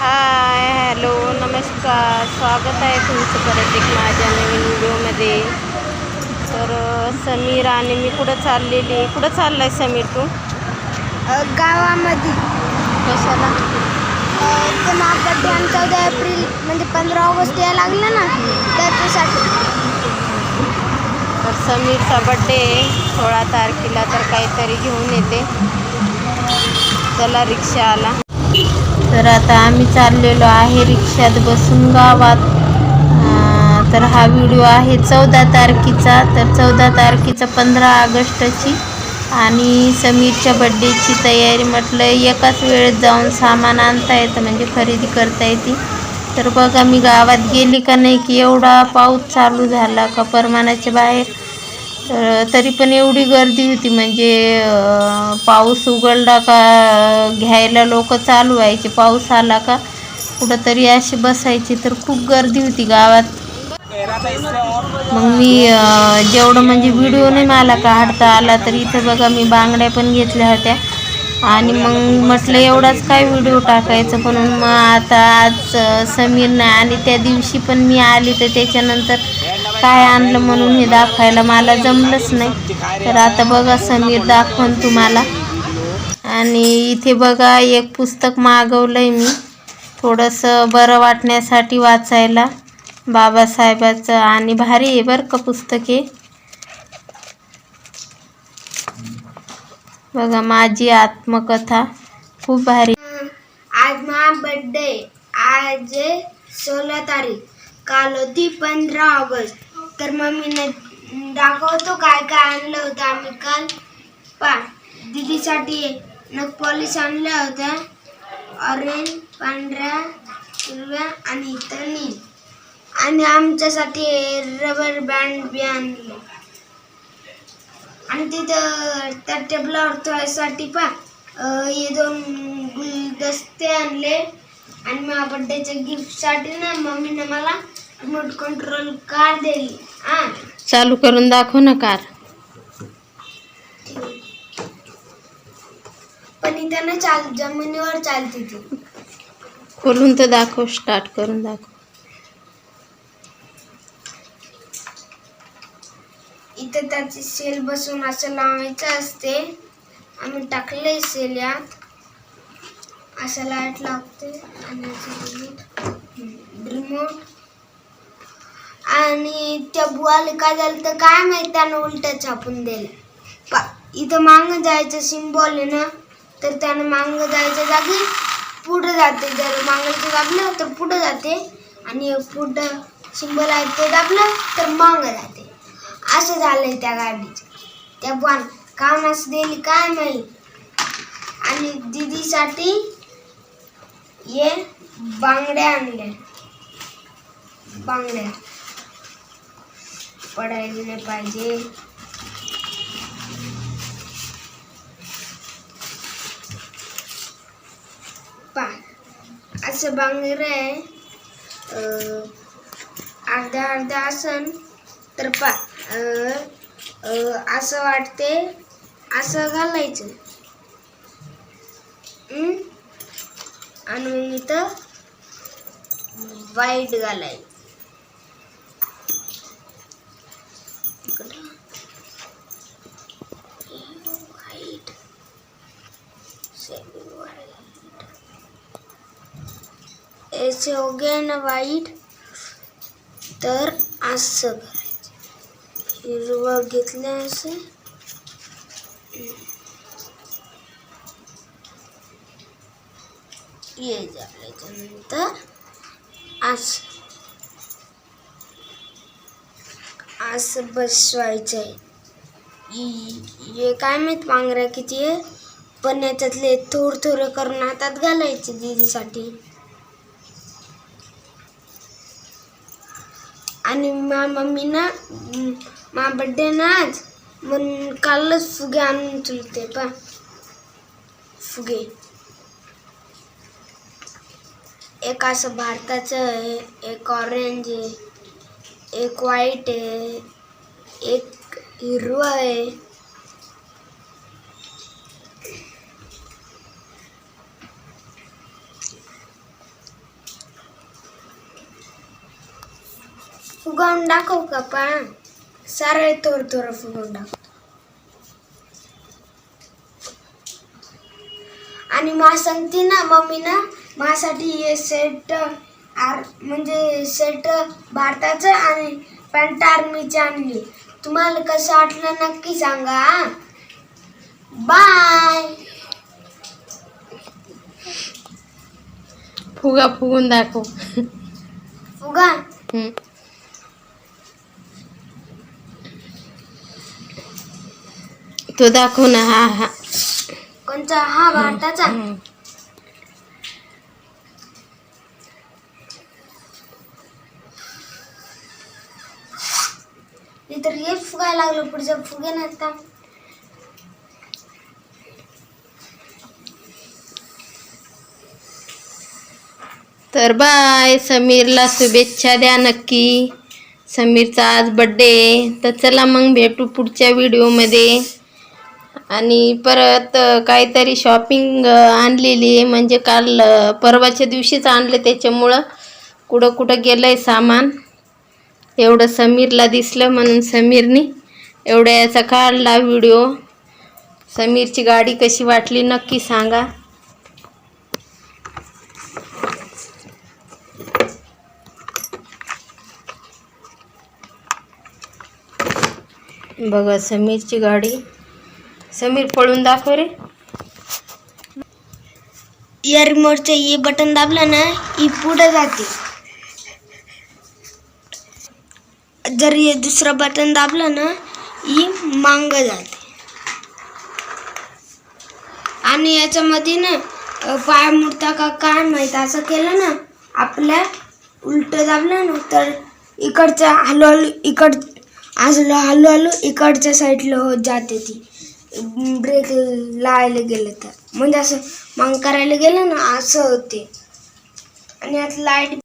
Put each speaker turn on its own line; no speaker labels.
Hi hello नमस्कार. स्वागत आहे तुमचं परत एक माझ्या नवीन व्हिडिओमध्ये. तर समीर आणि मी कुठं चाललेली? कुठं चाललाय समीर तू?
गावामध्ये.
कशाला?
ते आणि चौदा एप्रिल म्हणजे पंधरा ऑगस्ट यायला लागलं ना त्याच्यासाठी
तर समीरचा बड्डे सोळा तारखेला तर काहीतरी घेऊन येते. चला रिक्षा आला तर आता आम्ही चाललेलो आहे रिक्षात बसून गावात. तर हा व्हिडिओ आहे चौदा तारखेचा. तर चौदा तारखेचा पंधरा ऑगस्टची. आणि समीरच्या बड्डेची तयारी म्हटलं एकाच वेळेत जाऊन सामान आणता येतं म्हणजे खरेदी करता येते. तर बघा मी गावात गेली का नाही की एवढा पाऊस चालू झाला का परमानाच्या बाहेर. तर तरी पण एवढी गर्दी होती म्हणजे पाऊस उघडला का घ्यायला लोक चालू व्हायचे. पाऊस आला का कुठंतरी अशी बसायची तर खूप गर्दी होती गावात. मग मी जेवढं म्हणजे व्हिडिओ नाही मला काढता आला तर इथं बघा मी बांगड्या पण घेतल्या होत्या. आणि मग म्हटलं एवढाच काय व्हिडिओ टाकायचं म्हणून मग आता आज समीरनं आणि त्या दिवशी पण मी आली तर त्याच्यानंतर काय आणलं म्हणून हे दाखवायला मला जमलंच नाही. तर आता बघा समीर दाखवून तुम्हाला. आणि इथे बघा एक पुस्तक मागवलं आहे मी. थोडंसं बरं वाटण्यासाठी वाचायला. बाबासाहेबाचं आणि भारी आहे बरं का पुस्तक हे. बघा माझी आत्मकथा. खूप भारी.
आज माझा बर्थडे आज सोळा तारीख. काल होती पंधरा ऑगस्ट. तर मम्मीने दाखवतो काय काय आणलं होतं आम्ही काल. पा दिदीसाठी नग पॉलिश आणल्या होत्या ऑरेंज पांढऱ्या हिरव्या आणि इतर नील. आणि आमच्यासाठी रबर बँड बी आणले. आणि तिथं त्या टेबलावर ठेवायसाठी पा हे दोन गुलदस्ते आणले. आणि माझ्या बड्डेच्या गिफ्टसाठी ना मम्मीने मला रिमोट कंट्रोल कार दिली हा.
चालू करून दाखव ना कार
पण इथं ना चाल जमिनीवर चालते ती.
खोलून तर दाखव स्टार्ट करून दाखव.
इथं त्याची सेल बसून असं लावायचं असते. आम्ही टाकले सेल यात. असं लाइट लागते. आणि रिमोट आणि त्या बुवाला काय झालं तर काय माहीत त्यानं उलट छापून दिलं. पा इथं मागं जायचं सिम्बॉल आहे ना तर त्यानं मागं जायच्या जागी पुढं जाते. जर मागायचं दाबलं तर पुढं जाते आणि पुढं सिम्बॉल आहे ते दाबलं तर मागं जाते. असं झालंय त्या गाडीचं. त्या बुवान काम असं दिली काय माहीत? आणि दीदीसाठी हे बांगड्या आणल्या. बांगड्या. पडायला नाही पाहिजे. पा असं बांगर आहे. अर्धा अर्धा आसन तर पा असं वाटते असं घालायचं. आणि मग इथं वाईट घालायचं. इकडं. वाईट सेमी वाईट ऐसे हो गया ना वाईट तर असं करायचं. हिरवा घेतलं असं. ये झाल्याच्यानंतर असं. असं बसवायचं आहे हे काय माहीत पांघऱ्या किती आहे? पण याच्यातले थोडं थोडं करून हातात घालायचे दीदीसाठी. आणि मा मम्मी ना मा बड्डे ना आज. म्हणून कालच फुगे आणून चुलते पा. फुगे. एक असं भारताचं आहे एक ऑरेंज आहे. एक व्हाईट आहे एक हिरवा आहे. फुगावून दाखव का पण? सारे थोडं थोडं फुगवून दाखव. आणि मा सांगते ना मम्मी ना माझ्यासाठी हे सेट आर म्हणजे सेट भारताचं आणि पॅन्ट आर्मीची आणली. तुम्हाला कसं वाटलं नक्की सांगा बाय
फुगा फुगून दाखव.
फुगा?
हम्म. तो दाखव ना हा हा.
कोणचा हा भारताचा.
हम्म.
तर हे फुगायला लागलो पुढच्या फुगे आता.
तर बाय समीरला शुभेच्छा द्या नक्की. समीरचा आज बड्डे तर चला मग भेटू पुढच्या व्हिडिओमध्ये आणि परत काहीतरी शॉपिंग आणलेली आहे. म्हणजे काल परवाच्या दिवशीच आणलं त्याच्यामुळं. कुठं कुठं गेलं आहे सामान. एवढं समीरला दिसलं म्हणून समीरनी. एवढ्या याचा काढला व्हिडिओ. समीरची गाडी कशी वाटली नक्की सांगा. बघा समीरची गाडी. समीर पळून दाखव रे.
या रिमोटचं ये बटन दाबलं ना e ही पुढे जाते. जर हे दुसरं बटन दाबलं ना ही मांग जाते. आणि याच्यामध्ये ना पाय मुडता का काय माहीत? असं केलं ना आपल्या उलट दाबलं ना तर इकडच्या हळूहळू इकड असलं हळूहळू इकडच्या साईडला होत जाते ती. ब्रेक लावायला गेलं तर. म्हणजे असं मांग करायला गेलं ना असं होते. आणि यात लाइट